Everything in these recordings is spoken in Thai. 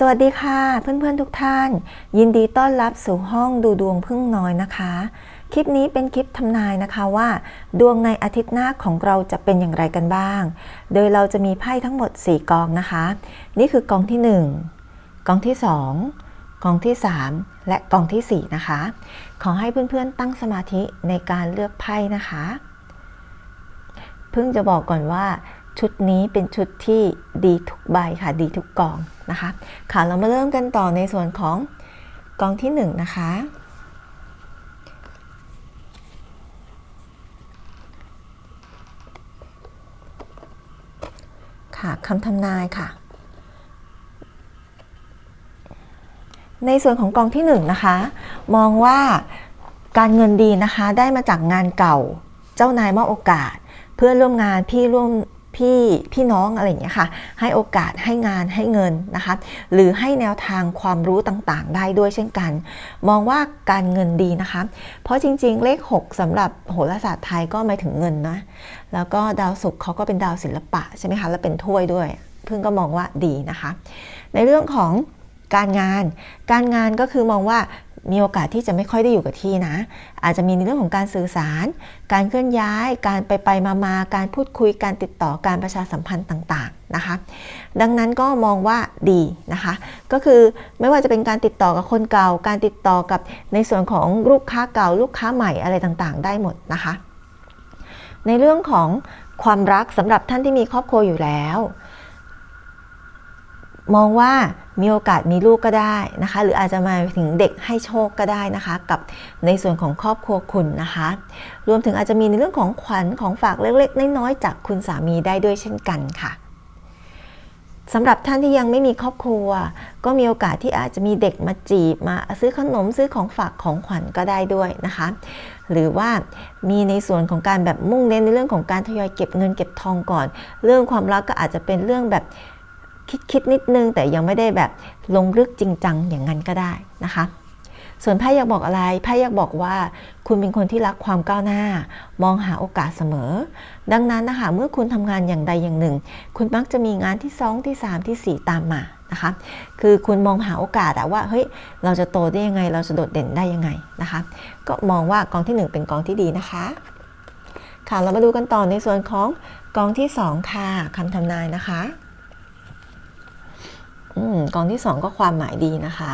สวัสดีค่ะ เพื่อนๆทุกท่าน ยินดีต้อนรับสู่ห้องดูดวงพึ่งน้อยนะคะ คลิปนี้เป็นคลิปทำนายนะคะว่า ดวงในอาทิตย์หน้าของเราจะเป็นอย่างไรกันบ้าง โดยเราจะมีไพ่ทั้งหมด 4 กองนะคะ นี่คือกองที่ 1 กองที่ 2 กองที่ 3 และกองทีสี่4 นะคะ ขอให้เพื่อนๆตั้งสมาธิในการเลือกไพ่นะคะ เพิ่งจะบอกก่อนว่า ชุดนี้เป็นชุดที่ดีทุกใบค่ะ ดีทุกกองนะคะ ค่ะ เรามาเริ่มกันต่อในส่วนของกองที่1นะคะ ค่ะคำทำนายค่ะ ในส่วนของกองที่1นะคะ มองว่าการเงินดีนะคะ ได้มาจากงานเก่า เจ้านายมอบโอกาส เพื่อนร่วมงานพี่ร่วม พี่พี่น้องอะไรอย่างเงี้ยค่ะ ให้โอกาสให้งานให้เงินนะคะ หรือให้แนวทางความรู้ต่างๆ ได้ด้วยเช่นกัน มองว่าการเงินดีนะคะ เพราะจริงๆ เลข 6สำหรับโหราศาสตร์ไทยก็หมายถึงเงินนะ แล้วก็ดาวศุกร์เขาก็เป็นดาวศิลปะใช่ไหมคะ แล้วเป็นถ้วยด้วย เพิ่งก็มองว่าดีนะคะ ในเรื่องของ การงาน การงานก็คือมองว่ามีโอกาสที่จะไม่ค่อยได้อยู่กับที่นะ อาจจะมีในเรื่องของการสื่อสาร การเคลื่อนย้าย การไปไปมามาการพูดคุย การติดต่อ การประชาสัมพันธ์ต่างๆนะคะ ดังนั้นก็มองว่าดีนะคะ ก็คือไม่ว่าจะเป็นการติดต่อกับคนเก่า การติดต่อกับในส่วนของลูกค้าเก่า ลูกค้าใหม่อะไรต่างๆ ได้หมดนะคะ ในเรื่องของความรักสำหรับท่านที่มีครอบครัวอยู่แล้ว มองว่ามีโอกาสมีลูกก็ได้นะคะ หรืออาจจะมาถึงเด็กให้โชคก็ได้นะคะ กับในส่วนของครอบครัวคุณนะคะ รวมถึงอาจจะมีในเรื่องของขวัญของฝากเล็กๆน้อยๆจากคุณสามีได้ด้วยเช่นกันค่ะสำหรับท่านที่ยังไม่มีครอบครัว ก็มีโอกาสที่อาจจะมีเด็กมาจีบมาซื้อขนมซื้อของฝากของขวัญก็ได้ด้วยนะคะ หรือว่ามีในส่วนของการแบบมุ่งเน้นในเรื่องของการทยอยเก็บเงินเก็บทองก่อน เรื่องความรักก็อาจจะเป็นเรื่องแบบ คิดคิดนิดนึงแต่ยังไม่ได้แบบลงลึกจริงจังอย่างนั้นก็ได้นะคะ ส่วนไพ่อยากบอกอะไรไพ่อยากบอกว่า คุณเป็นคนที่รักความก้าวหน้า มองหาโอกาสเสมอ ดังนั้นนะคะเมื่อคุณทำงานอย่างใดอย่างหนึ่ง คุณมักจะมีงานที่ 2 ที่ 3 ที่ 4 ตามมานะคะคือคุณมองหาโอกาสว่าเฮ้ยเราจะโตได้ยังไง เราจะโดดเด่นได้ยังไงนะคะ ก็มองว่ากองที่ 1 เป็นกองที่ดีนะคะ ค่ะเรามาดูกันต่อในส่วนของกองที่ 2 ค่ะคำทำนายนะคะ กองที่สองก็ความหมายดีนะคะ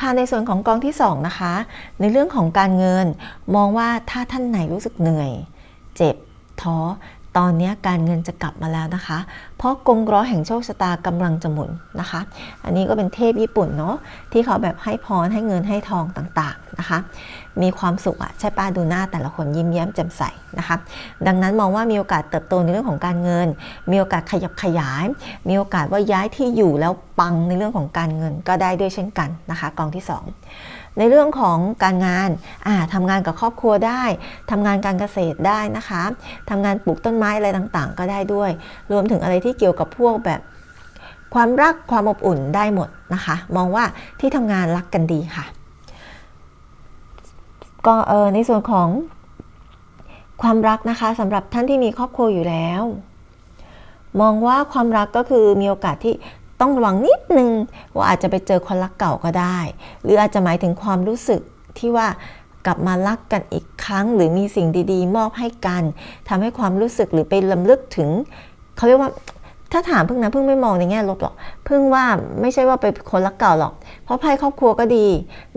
ค่ะในส่วนของกองที่2นะคะ ในเรื่องของการเงินมองว่าถ้าท่านไหนรู้สึกเหนื่อย เจ็บท้อ ตอนนี้การเงินจะกลับมาแล้วนะคะ เพราะกงล้อแห่งโชคชะตากำลังจะหมุนนะคะ อันนี้ก็เป็นเทพญี่ปุ่นเนาะที่เขาแบบให้พรให้เงินให้ทองต่างๆนะคะ มีความสุขอะใช่ป้าดูหน้าแต่ละคนยิ้มแย้มแจ่มใสนะคะ ดังนั้นมองว่ามีโอกาสเติบโตในเรื่องของการเงิน มีโอกาสขยับขยาย มีโอกาสว่าย้ายที่อยู่แล้วปังในเรื่องของการเงินก็ได้ด้วยเช่นกันนะคะกองที่ 2 ในเรื่องของการงานทำงานกับครอบครัวได้ทำงานการเกษตรได้นะคะทำงานปลูกต้นไม้อะไรต่างๆ ก็ได้ด้วย รวมถึงอะไรที่เกี่ยวกับพวกแบบความรักความอบอุ่นได้หมดนะคะ มองว่าที่ทำงานรักกันดีค่ะ ก็เออในส่วนของความรักนะคะสำหรับท่านที่มีครอบครัวอยู่แล้ว มองว่าความรักก็คือมีโอกาสที่ ต้องระวังนิดนึงว่าอาจจะไปเจอคนรักเก่าก็ได้ หรืออาจจะหมายถึงความรู้สึกที่ว่ากลับมารักกันอีกครั้ง หรือมีสิ่งดีๆ มอบให้กันทำให้ความรู้สึกหรือไปลำลึกถึงเขาเรียกว่าถ้าถามพึ่งนะพึ่งไม่มองในแง่ลบหรอกพึ่งว่าไม่ใช่ว่าไปคนรักเก่าหรอก เพราะไพ่ครอบครัวก็ดี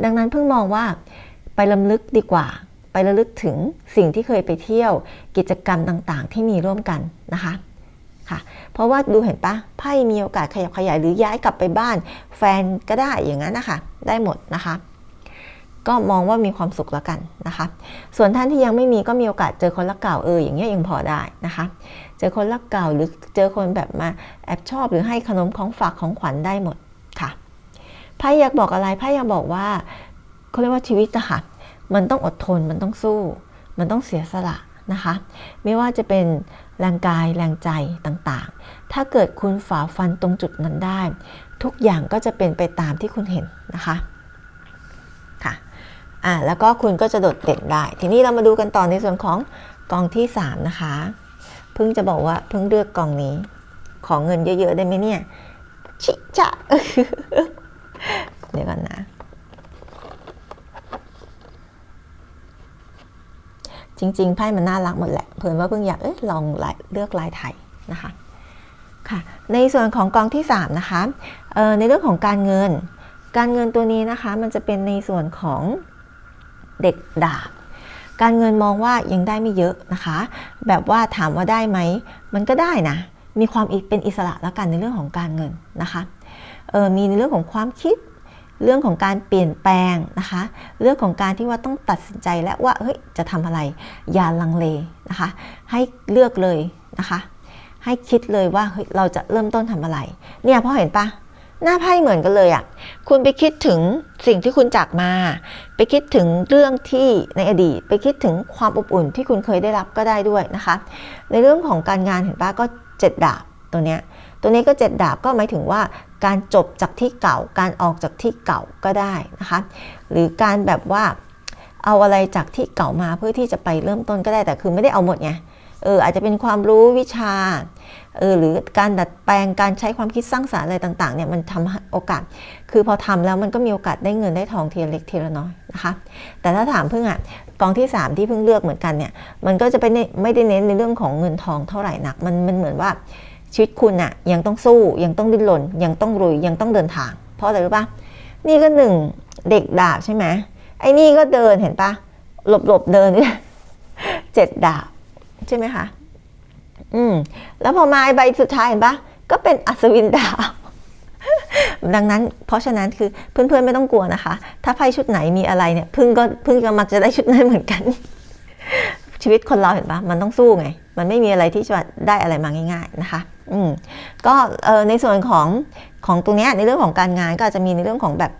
ดังนั้นพึ่งมองว่าไปลำลึกดีกว่า ไประลึกถึงสิ่งที่เคยไปเที่ยว กิจกรรมต่างๆ ที่มีร่วมกันนะคะ ค่ะ เพราะว่าดูเห็นปะไพ่มีโอกาสขยับขยายหรือย้ายกลับไปบ้าน แฟนก็ได้อย่างนั้นนะคะ ได้หมดนะคะ ก็มองว่ามีความสุขแล้วกันนะคะ ส่วนท่านที่ยังไม่มีก็มีโอกาสเจอคนรักเก่าเอออย่างเงี้ยยังพอได้นะคะ เจอคนรักเก่าหรือเจอคนแบบมาแอบชอบหรือให้ขนมของฝากของขวัญได้หมดค่ะไพ่อยากบอกอะไรไพ่อยากบอกว่าเขาเรียกว่าชีวิตอะค่ะมันต้องอดทนมันต้องสู้ มันต้องเสียสละ นะคะ ไม่ว่าจะเป็นแรงกายแรงใจต่างๆ ถ้าเกิดคุณฝ่าฟันตรงจุดนั้นได้ ทุกอย่างก็จะเป็นไปตามที่คุณเห็นนะคะค่ะอ่าแล้วก็คุณก็จะโดดเด่นได้ ทีนี้เรามาดูกันต่อในส่วนของกองที่ 3 นะคะเพิ่งจะบอกว่าเพิ่งเลือกกองนี้ ของเงินเยอะ ๆ ได้ไหมเนี่ย ชิจะเดี๋ยวก่อนนะ จริงๆไพ่มันน่ารักหมดแหละเผื่อว่าเพิ่งอยากเอ้ยลองลเลือกลายไทยนะคะค่ะในส่วนของกองที่3นะคะในเรื่องของการเงิน การเงินตัวนี้นะคะมันจะเป็นในส่วนของเด็กดาบการเงินมองว่ายังได้ไม่เยอะนะคะ แบบว่าถามว่าได้ไหม มันก็ได้นะ มีความเป็นอิสระแล้วกันในเรื่องของการเงินนะคะ มีในเรื่องของความคิด เรื่องของการเปลี่ยนแปลงนะคะ เรื่องของการที่ว่าต้องตัดสินใจและว่าเฮ้ยจะทำอะไรอย่าลังเลนะคะ ให้เลือกเลยนะคะ ให้คิดเลยว่าเฮ้ยเราจะเริ่มต้นทำอะไร เนี่ยพอเห็นปะหน้าไพ่เหมือนกันเลยอะ่ะ คุณไปคิดถึงสิ่งที่คุณจากมา ไปคิดถึงเรื่องที่ในอดีต ไปคิดถึงความอบอุ่นที่คุณเคยได้รับก็ได้ด้วยนะคะ ในเรื่องของการงานเห็นปะก็เจ็ดดาบตัวเนี้ย ตัวนี้ก็เจ็ดดาบก็หมายถึงว่าการจบจากที่เก่า การออกจากที่เก่าก็ได้นะคะ หรือการแบบว่าเอาอะไรจากที่เก่ามาเพื่อที่จะไปเริ่มต้นก็ได้แต่คือไม่ได้เอาหมดไงเอออาจจะเป็นความรู้วิชาเออหรือการดัดแปลงการใช้ความคิดสร้างสารรค์อะไรต่างๆเนี่ยมันทำให้โอกาส คือพอทำแล้วมันก็มีโอกาสได้เงินได้ทองทีละเล็กทีละน้อยนะคะแต่ถ้าถามเพิ่งอะกองที่ 3 ที่เพิ่งเลือกเหมือนกันเนี่ยมันก็จะไปไม่ได้เน้นในเรื่องของเงินทองเท่าไหร่นักมันมันเหมือนว่า ชีวิตคุณอะยังต้องสู้ยังต้องดิ้นรนยังต้องรุยยังต้องเดินทาง เพราะอะไรรู้ปะนี่ก็หนึ่งเด็กดาบใช่ไหมไอ้นี่ก็เดินเห็นปะหลบหลบเดินเจ็ดดาบใช่ไหมคะอืมแล้วพอมาใบสุดท้ายเห็นปะก็เป็นอัศวินดาบดังนั้นเพราะฉะนั้นคือเพื่อนๆไม่ต้องกลัวนะคะ ถ้าไพ่ชุดไหนมีอะไรเนี่ยพึ่งก็พึ่งก็มักจะได้ชุดนั้นเหมือนกัน ชีวิตคนเราเห็นปะมันต้องสู้ไง มันไม่มีอะไรที่จะได้อะไรมาง่าย ๆนะคะ อืมก็เออในส่วนของของตรงนี้ในเรื่องของการงานก็จะมีในเรื่องของแบบ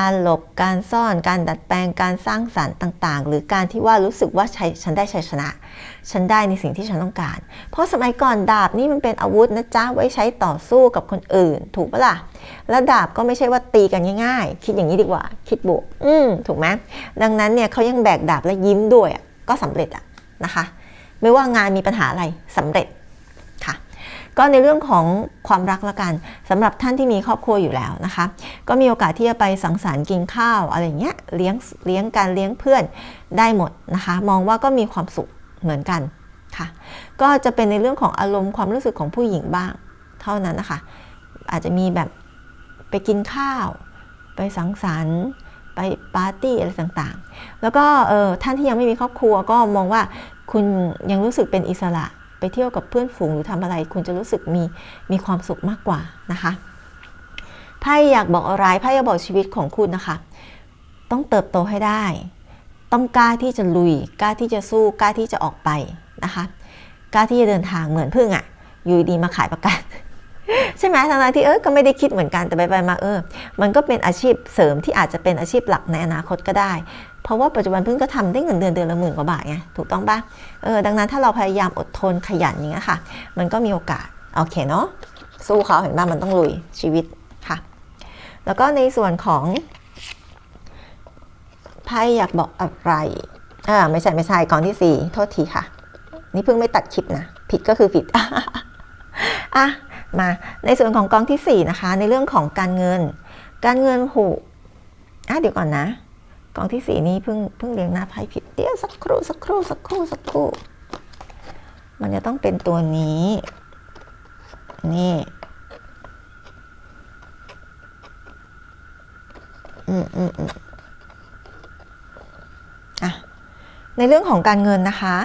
การหลบการซ่อนการดัดแปลงการสร้างสรรค์ต่างๆ หรือการที่ว่ารู้สึกว่าชัยฉันได้ชัยชนะ ฉันได้ในสิ่งที่ฉันต้องการ เพราะสมัยก่อนดาบนี่มันเป็นอาวุธนะจ๊ะไว้ใช้ต่อสู้กับคนอื่น ถูกปะล่ะแล้วดาบก็ไม่ใช่ว่าตีกันง่ายๆ คิดอย่างนี้ดีกว่า คิดบวกอืมถูกไหมดังนั้นเนี่ยเขายังแบกดาบและยิ้มด้วยอะก็สำเร็จอะ นะคะ ไม่ว่างานมีปัญหาอะไรสำเร็จค่ะ ก็ในเรื่องของความรักละกันสำหรับท่านที่มีครอบครัวอยู่แล้วนะคะ ก็มีโอกาสที่จะไปสังสรรค์กินข้าวอะไรเงี้ยเลี้ยงเลี้ยงการเลี้ยงเพื่อนได้หมดนะคะ มองว่าก็มีความสุขเหมือนกันค่ะ ก็จะเป็นในเรื่องของอารมณ์ความรู้สึกของผู้หญิงบ้าง เท่านั้นนะคะ อาจจะมีแบบไปกินข้าว ไปสังสรรค์ไปปาร์ตี้อะไรต่างๆ แล้วก็ท่านที่ยังไม่มีครอบครัวก็มองว่า คุณยังรู้สึกเป็นอิสระไปเที่ยวกับเพื่อนฝูงหรือทำอะไร คุณจะรู้สึกมีมีความสุขมากกว่านะคะไพ่อยากบอกอะไรไพ่อยากบอกชีวิตของคุณนะคะ ต้องเติบโตให้ได้ ต้องกล้าที่จะลุย กล้าที่จะสู้กล้าที่จะออกไปนะคะ กล้าที่จะเดินทางเหมือนพึ่งอะ่ะอยู่ดีมาขายประกัน ใช่ไหมทางที่เออก็ไม่ได้คิดเหมือนกันแต่ไปๆมาเออ มันก็เป็นอาชีพเสริมที่อาจจะเป็นอาชีพหลักในอนาคตก็ได้ เพราะว่าปัจจุบันเพิ่งก็ทำได้เงินเดือนเดือนละหมื่นกว่าบาทไงถูกต้องปะเออดังนั้นถ้าเราพยายามอดทนขยันอย่างเงี้ยค่ะ มันก็มีโอกาสโอเคเนาะสู้เขาเห็นป่ะมันต้องลุยชีวิตค่ะ แล้วก็ในส่วนของไพ่อยากบอกอะไรอ่าไม่ใช่ไม่ใช่กองที่สี่โทษทีค่ะ นี่เพิ่งไม่ตัดคลิปนะผิดก็คือผิดอะ มาในส่วนของกองที่ 4 นะคะ ในเรื่องของการเงิน การเงินหูอะเดี๋ยวก่อนนะ กองที่ 4 นี้เพิ่งเพิ่งเรียงหน้าไพ่ผิดเดี๋ยวสักครู่สักครู่สักครู่สักครู่ มันจะต้องเป็นตัวนี้ นี่อืมอืมอืมอะ ในเรื่องของการเงินนะคะ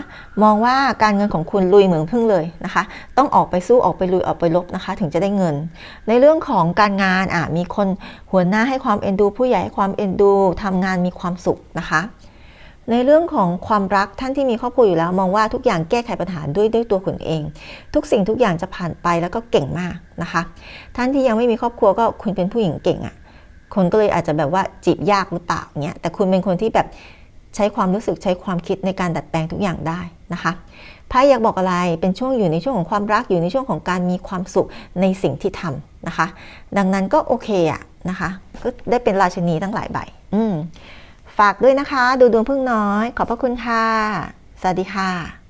มองว่าการเงินของคุณลุยเหมือนพึ่งเลยนะคะ ต้องออกไปสู้ออกไปลุยออกไปลบนะคะ ถึงจะได้เงิน ในเรื่องของการงานอะมีคนหัวหน้าให้ความเอ็นดู ผู้ใหญ่ให้ความเอ็นดูทำงานมีความสุขนะคะ ในเรื่องของความรักท่านที่มีครอบครัวอยู่แล้ว มองว่าทุกอย่างแก้ไขปัญหาด้วยด้วยตัวคุณเอง ทุกสิ่งทุกอย่างจะผ่านไปแล้วก็เก่งมากนะคะ ท่านที่ยังไม่มีครอบครัวก็คุณเป็นผู้หญิงเก่งอะ่ะคนก็เลยอาจจะแบบว่าจีบยากหรือเปล่าเงี้ยแต่คุณเป็นคนที่แบบ ใช้ความรู้สึกใช้ความคิดในการดัดแปลงทุกอย่างได้นะคะไพ่อยากบอกอะไรเป็นช่วงอยู่ในช่วงของความรักอยู่ในช่วงของการมีความสุขในสิ่งที่ทำนะคะ ดังนั้นก็โอเคอะนะคะก็ได้เป็นราชนีตั้งหลายใบอืฝากด้วยนะคะ ดูดวงพึ่งน้อย ขอบพระคุณค่ะ สวัสดีค่ะ